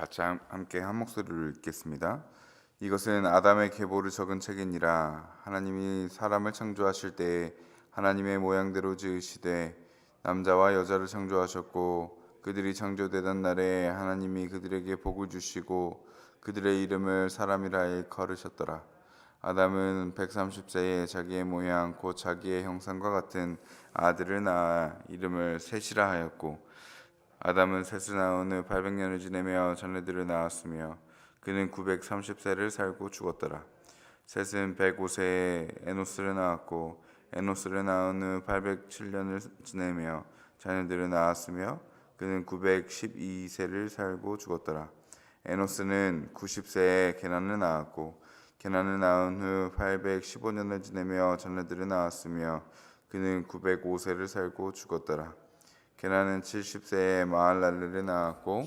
같이 함- 함께 한 목소리로 읽겠습니다. 이것은 아담의 계보를 적은 책이니라 하나님이 사람을 창조하실 때에 하나님의 모양대로 지으시되 남자와 여자를 창조하셨고 그들이 창조되던 날에 하나님이 그들에게 복을 주시고 그들의 이름을 사람이라 일컬으셨더라. 아담은 130세에 자기의 모양 곧 자기의 형상과 같은 아들을 낳아 이름을 셋이라 하였고 아담은 셋을 낳은 후 800년을 지내며 자녀들을 낳았으며 그는 930세를 살고 죽었더라. 셋은 105세에 에노스를 낳았고 에노스를 낳은 후 807년을 지내며 자녀들을 낳았으며 그는 912세를 살고 죽었더라. 에노스는 90세에 게난을 낳았고 게난을 낳은 후 815년을 지내며 자녀들을 낳았으며 그는 905세를 살고 죽었더라. 게나는 70세에 마할랄레를 낳았고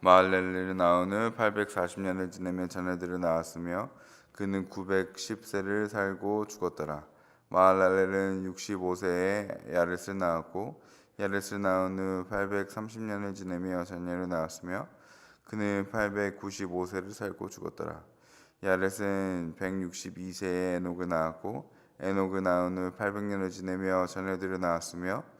마할랄레를 낳은 후 840년을 지내며 자녀들을 낳았으며 그는 910세를 살고 죽었더라. 마할랄레는 65세에 야렛을 낳았고 야렛을 낳은 후 830년을 지내며 자녀를 낳았으며 그는 895세를 살고 죽었더라. 야렛은 162세에 에녹을 낳았고 에녹을 낳은 후 800년을 지내며 자녀들을 낳았으며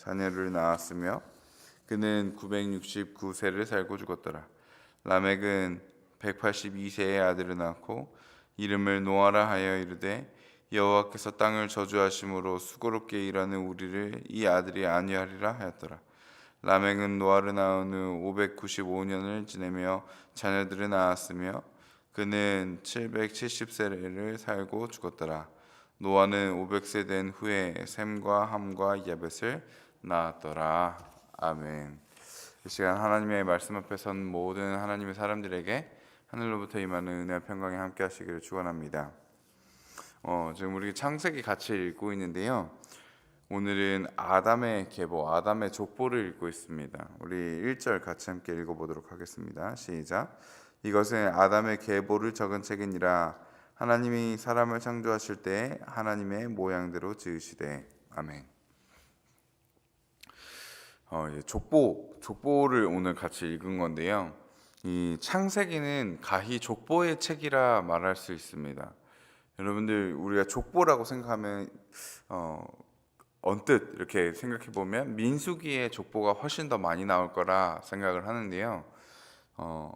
자녀를 낳았으며 그는 969세를 살고 죽었더라. 라멕은 182세의 아들을 낳고 이름을 노아라 하여 이르되 여호와께서 땅을 저주하심으로 수고롭게 일하는 우리를 이 아들이 아니하리라 하였더라. 라멕은 노아를 낳은 후 595년을 지내며 자녀들을 낳았으며 그는 770세를 살고 죽었더라. 노아는 500세 된 후에 셈과 함과 야벳을 낳았더라. 아멘. 이 시간 하나님의 말씀 앞에 선 모든 하나님의 사람들에게 하늘로부터 임하는 은혜와 평강이 함께 하시기를 축원합니다. 어, 지금 우리 창세기 같이 읽고 있는데요. 오늘은 아담의 계보, 아담의 족보를 읽고 있습니다. 우리 1절 같이 함께 읽어 보도록 하겠습니다. 시작. 이것은 아담의 계보를 적은 책이니라 하나님이 사람을 창조하실 때 하나님의 모양대로 지으시되 아멘. 어, 예, 족보, 족보를 오늘 같이 읽은 건데요. 이 창세기는 가히 족보의 책이라 말할 수 있습니다. 여러분들 우리가 족보라고 생각하면 어, 언뜻 이렇게 생각해 보면 민수기의 족보가 훨씬 더 많이 나올 거라 생각을 하는데요. 어,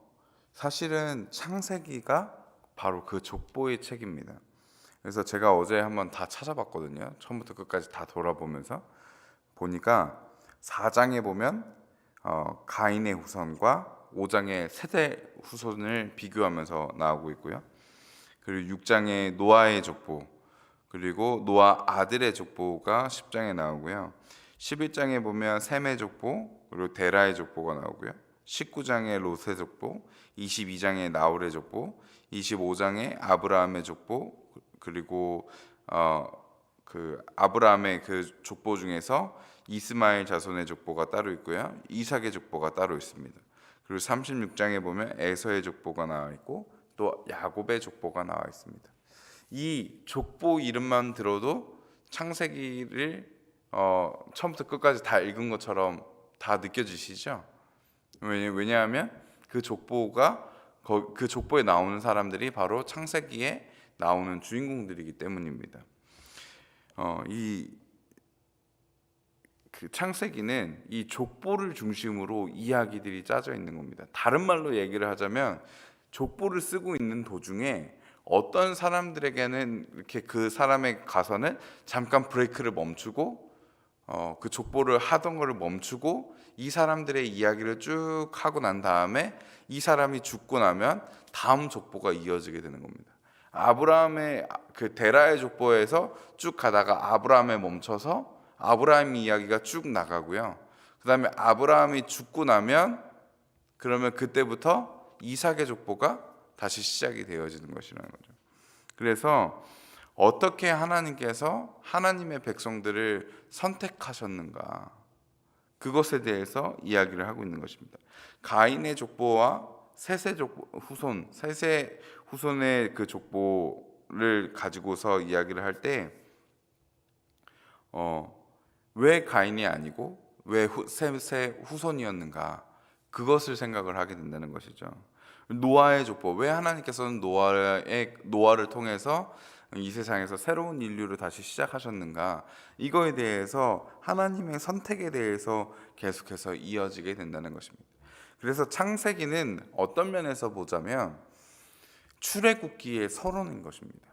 사실은 창세기가 바로 그 족보의 책입니다. 그래서 제가 어제 한번 다 찾아봤거든요. 처음부터 끝까지 다 돌아보면서 보니까 4장에 보면 어, 가인의 후손과 5장의 세대 후손을 비교하면서 나오고 있고요. 그리고 6장에 노아의 족보, 그리고 노아 아들의 족보가 10장에 나오고요. 11장에 보면 셈의 족보, 그리고 데라의 족보가 나오고요. 19장에 롯의 족보, 22장에 나홀의 족보, 25장에 아브라함의 족보, 그리고 어, 그 아브라함의 그 족보 중에서 이스마엘 자손의 족보가 따로 있고요. 이삭의 족보가 따로 있습니다. 그리고 36장에 보면 에서의 족보가 나와 있고 또 야곱의 족보가 나와 있습니다. 이 족보 이름만 들어도 창세기를 어, 처음부터 끝까지 다 읽은 것처럼 다 느껴지시죠? 왜냐- 왜냐하면 그 족보가 거- 그 족보에 나오는 사람들이 바로 창세기에 나오는 주인공들이기 때문입니다. 어, 이 그 창세기는 이 족보를 중심으로 이야기들이 짜져 있는 겁니다. 다른 말로 얘기를 하자면 족보를 쓰고 있는 도중에 어떤 사람들에게는 이렇게 그 사람에 가서는 잠깐 브레이크를 멈추고 어, 그 족보를 하던 거를 멈추고 이 사람들의 이야기를 쭉 하고 난 다음에 이 사람이 죽고 나면 다음 족보가 이어지게 되는 겁니다. 아브라함의 그 데라의 족보에서 쭉 가다가 아브라함에 멈춰서 아브라함 이야기가 쭉 나가고요. 그 다음에 아브라함이 죽고 나면 그러면 그때부터 이삭의 족보가 다시 시작이 되어지는 것이라는 거죠. 그래서 어떻게 하나님께서 하나님의 백성들을 선택하셨는가 그것에 대해서 이야기를 하고 있는 것입니다. 가인의 족보와 셋의 족보, 후손, 셋의 후손의 그 족보를 가지고서 이야기를 할 때, 어, 왜 가인이 아니고 왜 후, 셋의 후손이었는가 그것을 생각을 하게 된다는 것이죠. 노아의 족보 왜 하나님께서는 노아의 노아를 통해서 이 세상에서 새로운 인류를 다시 시작하셨는가 이거에 대해서 하나님의 선택에 대해서 계속해서 이어지게 된다는 것입니다. 그래서 창세기는 어떤 면에서 보자면 출애굽기의 서론인 것입니다.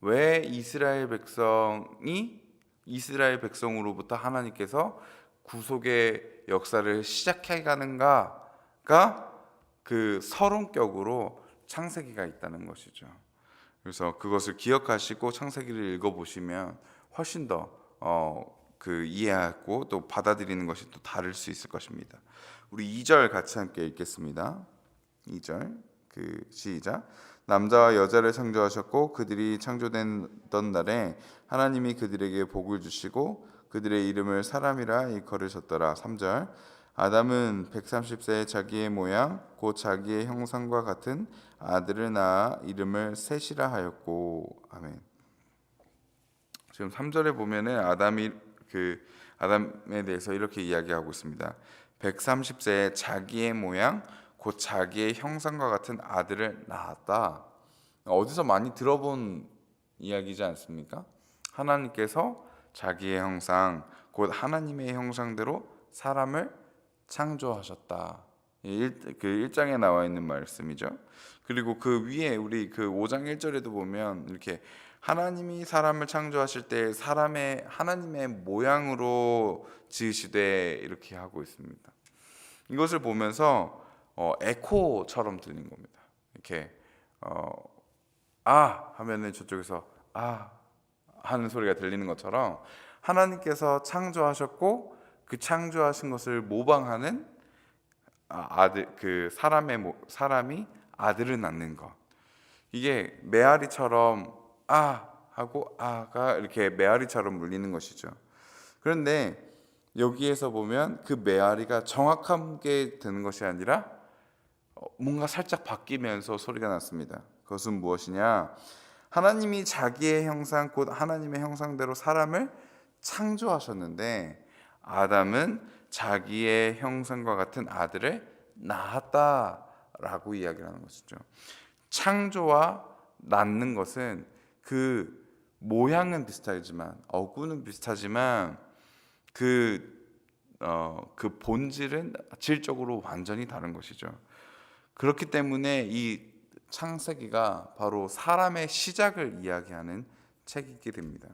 왜 이스라엘 백성이 이스라엘 백성으로부터 하나님께서 구속의 역사를 시작해 가는가가 그 서론격으로 창세기가 있다는 것이죠. 그래서 그것을 기억하시고 창세기를 읽어보시면 훨씬 더 어, 그 이해하고 또 받아들이는 것이 또 다를 수 있을 것입니다. 우리 2절 같이 함께 읽겠습니다. 2절 그 시작 남자와 여자를 창조하셨고 그들이 창조된 날에 하나님이 그들에게 복을 주시고 그들의 이름을 사람이라 일컬으셨더라. 3절 아담은 130세에 자기의 모양 곧 자기의 형상과 같은 아들을 낳아 이름을 셋이라 하였고 아멘. 지금 3절에 보면은 아담이 그 아담에 대해서 이렇게 이야기하고 있습니다. 130세에 자기의 모양 곧 자기의 형상과 같은 아들을 낳았다. 어디서 많이 들어본 이야기지 않습니까? 하나님께서 자기의 형상 곧 하나님의 형상대로 사람을 창조하셨다. 일, 그 1장에 나와 있는 말씀이죠. 그리고 그 위에 우리 그 5장 1절에도 보면 이렇게 하나님이 사람을 창조하실 때 사람의 하나님의 모양으로 지으시되 이렇게 하고 있습니다. 이것을 보면서 어, 에코처럼 들린 겁니다. 이렇게 어, 아 하면은 저쪽에서 아 하는 소리가 들리는 것처럼 하나님께서 창조하셨고 그 창조하신 것을 모방하는 아, 아들 그 사람의 모, 사람이 아들을 낳는 것 이게 메아리처럼 아 하고 아가 이렇게 메아리처럼 물리는 것이죠. 그런데 여기에서 보면 그 메아리가 정확하게 되는 것이 아니라 어, 뭔가 살짝 바뀌면서 소리가 났습니다. 그것은 무엇이냐? 하나님이 자기의 형상 곧 하나님의 형상대로 사람을 창조하셨는데 아담은 자기의 형상과 같은 아들을 낳았다라고 이야기를 하는 것이죠. 창조와 낳는 것은 그 모양은 비슷하지만 어구는 비슷하지만 그 어, 그 본질은 질적으로 완전히 다른 것이죠. 그렇기 때문에 이 창세기가 바로 사람의 시작을 이야기하는 책이게 됩니다.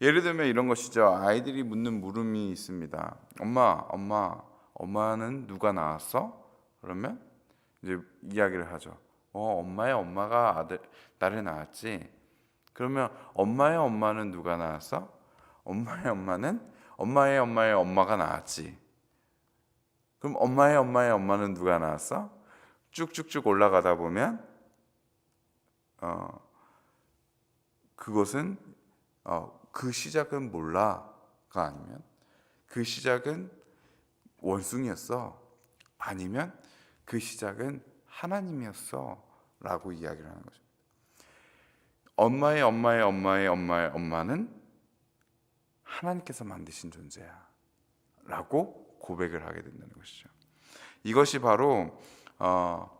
예를 들면 이런 것이죠. 아이들이 묻는 물음이 있습니다. 엄마, 엄마, 엄마는 누가 낳았어? 그러면 이제 이야기를 하죠. 어, 엄마의 엄마가 아들 나를 낳았지. 그러면 엄마의 엄마는 누가 낳았어? 엄마의 엄마는 엄마의 엄마의 엄마가 낳았지. 그럼 엄마의 엄마의 엄마는 누가 낳았어? 쭉쭉쭉 올라가다 보면 어, 그것은 어, 그 시작은 몰라가 아니면 그 시작은 원숭이였어 아니면 그 시작은 하나님이었어라고 이야기를 하는 거죠. 엄마의 엄마의 엄마의 엄마의 엄마는 하나님께서 만드신 존재야라고 고백을 하게 된다는 것이죠. 이것이 바로 어,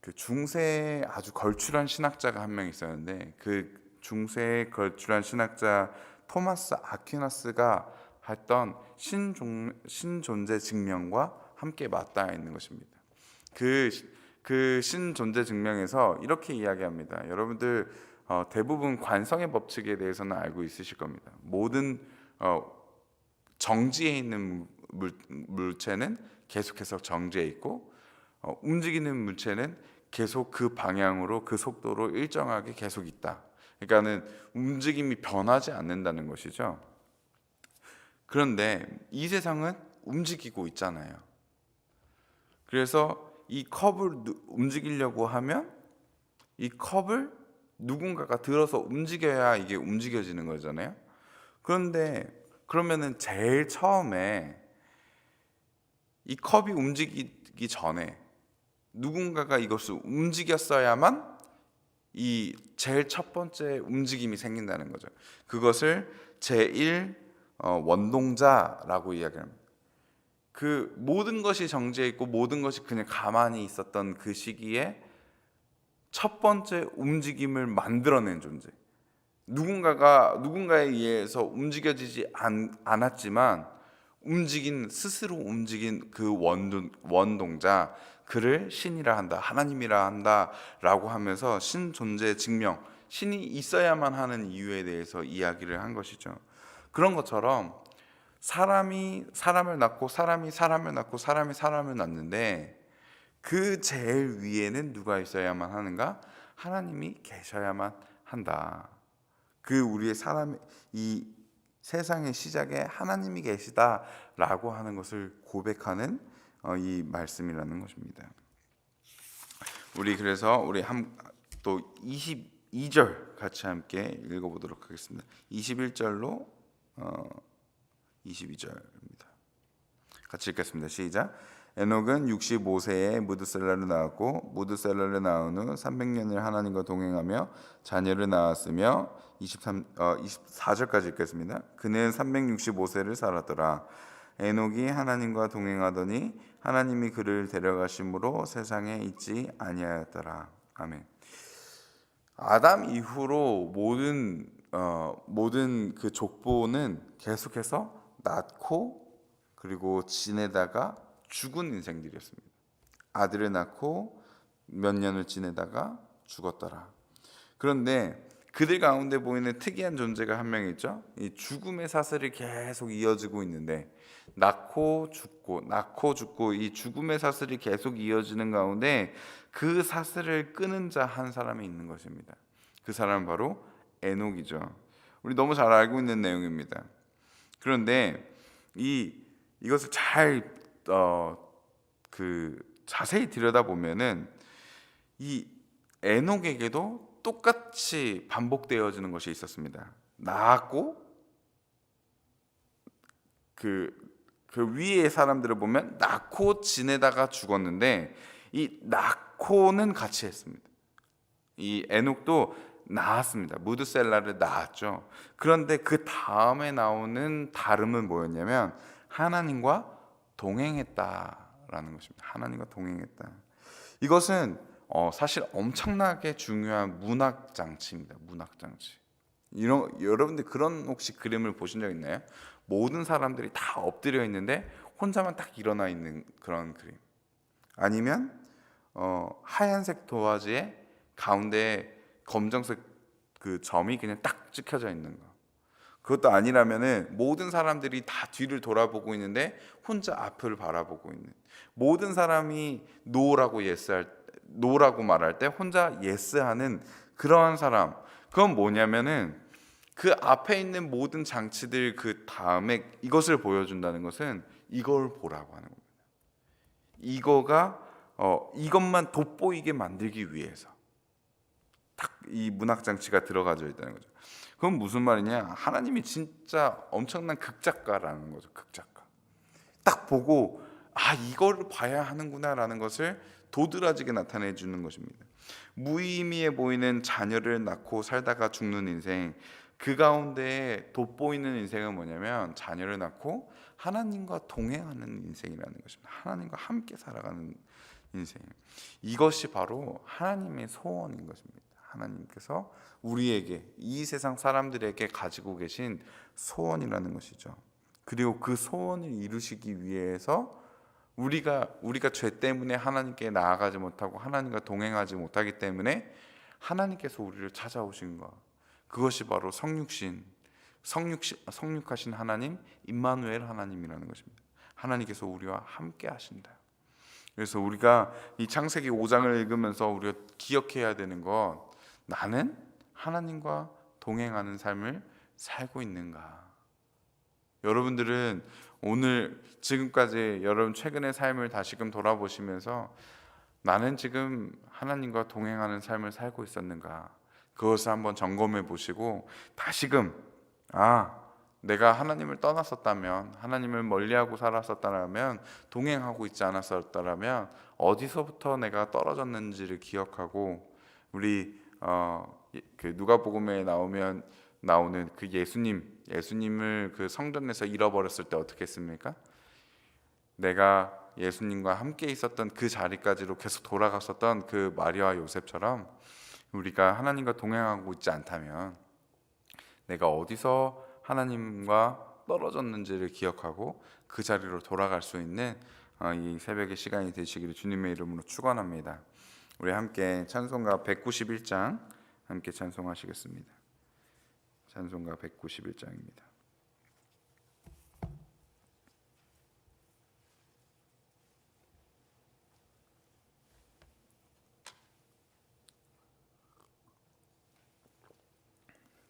그 중세에 아주 걸출한 신학자가 한 명 있었는데 그 중세에 걸출한 신학자 토마스 아퀴나스가 했던 신종, 신존재 증명과 함께 맞닿아 있는 것입니다. 그, 그 신존재 증명에서 이렇게 이야기합니다. 여러분들 어, 대부분 관성의 법칙에 대해서는 알고 있으실 겁니다. 모든 어, 정지해 있는 물, 물체는 계속해서 정지해 있고 어, 움직이는 물체는 계속 그 방향으로 그 속도로 일정하게 계속 있다. 그러니까는 움직임이 변하지 않는다는 것이죠. 그런데 이 세상은 움직이고 있잖아요. 그래서 이 컵을 누- 움직이려고 하면 이 컵을 누군가가 들어서 움직여야 이게 움직여지는 거잖아요. 그런데 그러면은 제일 처음에 이 컵이 움직이기 전에 누군가가 이것을 움직였어야만 이 제일 첫 번째 움직임이 생긴다는 거죠. 그것을 제1 어, 원동자라고 이야기합니다. 그 모든 것이 정지해 있고 모든 것이 그냥 가만히 있었던 그 시기에 첫 번째 움직임을 만들어낸 존재. 누군가가 누군가에 의해서 움직여지지 않, 않았지만 움직인 스스로 움직인 그 원동, 원동자 그를 신이라 한다 하나님이라 한다라고 하면서 신 존재 증명 신이 있어야만 하는 이유에 대해서 이야기를 한 것이죠. 그런 것처럼 사람이 사람을 낳고 사람이 사람을 낳고 사람이 사람을 낳는데 그 제일 위에는 누가 있어야만 하는가? 하나님이 계셔야만 한다. 그 우리의 사람 이 세상의 시작에 하나님이 계시다라고 하는 것을 고백하는 어, 이 말씀이라는 것입니다. 우리 그래서 우리 한 또 22절 같이 함께 읽어보도록 하겠습니다. 21절로 어, 22절입니다. 같이 읽겠습니다. 시작. 에녹은 65세에 무드셀라를 낳았고 무드셀라를 낳은 후 300년을 하나님과 동행하며 자녀를 낳았으며 23 어, 24절까지 읽겠습니다. 그는 365세를 살았더라. 에녹이 하나님과 동행하더니 하나님이 그를 데려가심으로 세상에 있지 아니하였더라. 아멘. 아담 이후로 모든 어, 모든 그 족보는 계속해서 낳고 그리고 지내다가 죽은 인생들이었습니다. 아들을 낳고 몇 년을 지내다가 죽었더라. 그런데 그들 가운데 보이는 특이한 존재가 한 명 있죠. 이 죽음의 사슬이 계속 이어지고 있는데 낳고 죽고 낳고 죽고 이 죽음의 사슬이 계속 이어지는 가운데 그 사슬을 끄는 자 한 사람이 있는 것입니다. 그 사람은 바로 에녹이죠. 우리 너무 잘 알고 있는 내용입니다. 그런데 이 이것을 잘 어, 그 자세히 들여다 보면은 이 에녹에게도 똑같이 반복되어지는 것이 있었습니다. 낳았고 그, 그 위의 사람들을 보면 낳고 지내다가 죽었는데 이 낳고는 같이 했습니다. 이 에녹도 낳았습니다. 무드셀라를 낳았죠. 그런데 그 다음에 나오는 다름은 뭐였냐면 하나님과 동행했다라는 것입니다. 하나님과 동행했다. 이것은 어, 사실 엄청나게 중요한 문학 장치입니다. 문학 장치. 이런 여러분들 그런 혹시 그림을 보신 적 있나요? 모든 사람들이 다 엎드려 있는데 혼자만 딱 일어나 있는 그런 그림. 아니면 어, 하얀색 도화지에 가운데 검정색 그 점이 그냥 딱 찍혀져 있는 거. 그것도 아니라면은 모든 사람들이 다 뒤를 돌아보고 있는데 혼자 앞을 바라보고 있는 모든 사람이 노라고 예스할 노라고 말할 때 혼자 예스하는 그러한 사람 그건 뭐냐면은 그 앞에 있는 모든 장치들 그 다음에 이것을 보여준다는 것은 이걸 보라고 하는 겁니다. 이거가 어 이것만 돋보이게 만들기 위해서 딱 이 문학 장치가 들어가져 있다는 거죠. 그건 무슨 말이냐? 하나님이 진짜 엄청난 극작가라는 거죠. 극작가. 딱 보고 아 이거를 봐야 하는구나라는 것을 도드라지게 나타내 주는 것입니다. 무의미해 보이는 자녀를 낳고 살다가 죽는 인생 그 가운데 돋보이는 인생은 뭐냐면 자녀를 낳고 하나님과 동행하는 인생이라는 것입니다. 하나님과 함께 살아가는 인생. 이것이 바로 하나님의 소원인 것입니다. 하나님께서 우리에게 이 세상 사람들에게 가지고 계신 소원이라는 것이죠. 그리고 그 소원을 이루시기 위해서 우리가 우리가 죄 때문에 하나님께 나아가지 못하고 하나님과 동행하지 못하기 때문에 하나님께서 우리를 찾아오신 것. 그것이 바로 성육신 성육신 성육하신 하나님 임마누엘 하나님이라는 것입니다. 하나님께서 우리와 함께 하신다. 그래서 우리가 이 창세기 5장을 읽으면서 우리가 기억해야 되는 것 나는 하나님과 동행하는 삶을 살고 있는가? 여러분들은 오늘 지금까지 여러분 최근의 삶을 다시금 돌아보시면서 나는 지금 하나님과 동행하는 삶을 살고 있었는가? 그것을 한번 점검해 보시고 다시금 아 내가 하나님을 떠났었다면 하나님을 멀리하고 살았었다면 동행하고 있지 않았었다면 어디서부터 내가 떨어졌는지를 기억하고 우리 어 그 누가복음에 나오면 나오는 그 예수님 예수님을 그 성전에서 잃어버렸을 때 어떻게 했습니까? 내가 예수님과 함께 있었던 그 자리까지로 계속 돌아갔었던 그 마리아와 요셉처럼 우리가 하나님과 동행하고 있지 않다면 내가 어디서 하나님과 떨어졌는지를 기억하고 그 자리로 돌아갈 수 있는 어, 이 새벽의 시간이 되시기를 주님의 이름으로 축원합니다. 우리 함께 찬송가 191장 함께 찬송하시겠습니다. 찬송가 191장입니다.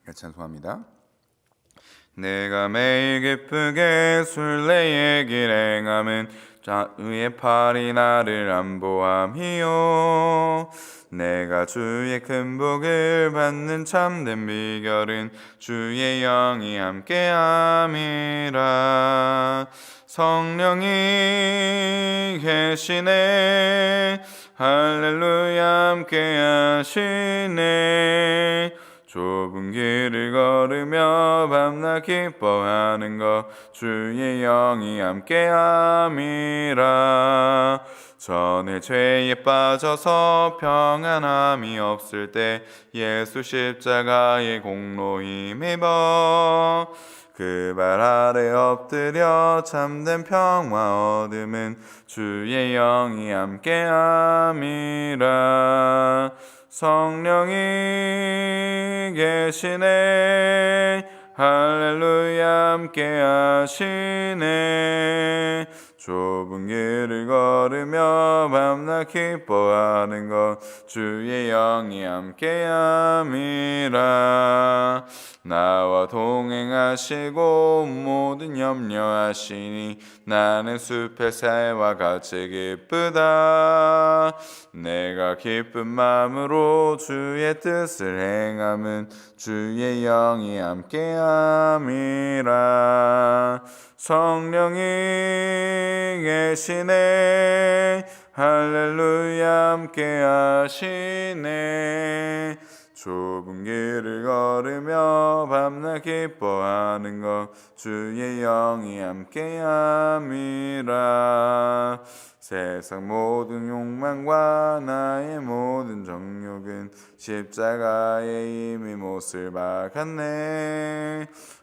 네, 찬송합니다. 내가 매일 기쁘게 순례의 길 행함은 자의 팔이 나를 안보함이요. 내가 주의 큰 복을 받는 참된 비결은 주의 영이 함께함이라. 성령이 계시네. 할렐루야 함께 하시네 좁은 길을 걸으며 밤낮 기뻐하는 것 주의 영이 함께함이라. 전에 죄에 빠져서 평안함이 없을 때 예수 십자가의 공로 힘입어 그발 아래 엎드려 참된 평화 얻음은 주의 영이 함께함이라 성령이 계시네. 할렐루야 함께 하시네 좁은 길을 걸으며 밤낮 기뻐하는 것 주의 영이 함께함이라. 나와 동행하시고 모든 염려하시니 나는 숲의 새와 같이 기쁘다. 내가 기쁜 마음으로 주의 뜻을 행함은 주의 영이 함께함이라 성령이 계시네. 할렐루야 함께 하시네. 좁은 길을 걸으며 밤낮 기뻐하는 것 주의 영이 함께함이라. 세상 모든 욕망과 나의 모든 정욕은 십자가에 이미 못을 박았네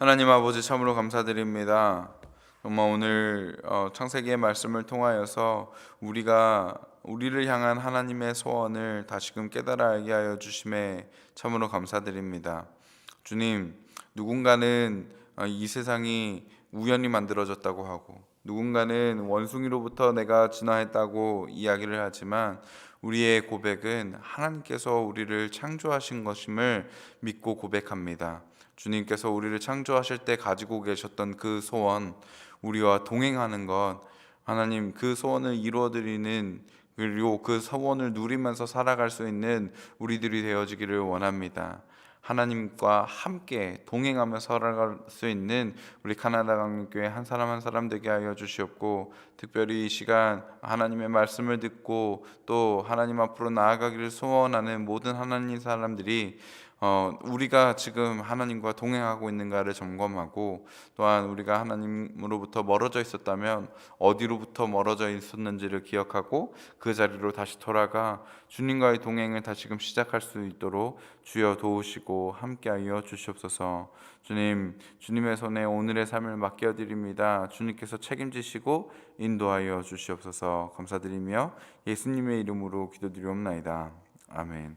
하나님 아버지 참으로 감사드립니다. 정말 오늘 어, 창세기의 말씀을 통하여서 우리가 우리를 향한 하나님의 소원을 다시금 깨달아 알게 하여 주심에 참으로 감사드립니다. 주님, 누군가는 어, 이 세상이 우연히 만들어졌다고 하고 누군가는 원숭이로부터 내가 진화했다고 이야기를 하지만 우리의 고백은 하나님께서 우리를 창조하신 것임을 믿고 고백합니다. 주님께서 우리를 창조하실 때 가지고 계셨던 그 소원, 우리와 동행하는 것, 하나님 그 소원을 이루어 드리는 그리고 그 소원을 누리면서 살아갈 수 있는 우리들이 되어지기를 원합니다. 하나님과 함께 동행하며 살아갈 수 있는 우리 카나다 강림교회 한 사람 한 사람 되게 하여 주시옵고 특별히 이 시간 하나님의 말씀을 듣고 또 하나님 앞으로 나아가기를 소원하는 모든 하나님 사람들이 어, 우리가 지금 하나님과 동행하고 있는가를 점검하고 또한 우리가 하나님으로부터 멀어져 있었다면 어디로부터 멀어져 있었는지를 기억하고 그 자리로 다시 돌아가 주님과의 동행을 다시금 시작할 수 있도록 주여 도우시고 함께하여 주시옵소서. 주님, 주님의 손에 오늘의 삶을 맡겨 드립니다. 주님께서 책임지시고 인도하여 주시옵소서. 감사드리며 예수님의 이름으로 기도드리옵나이다. 아멘.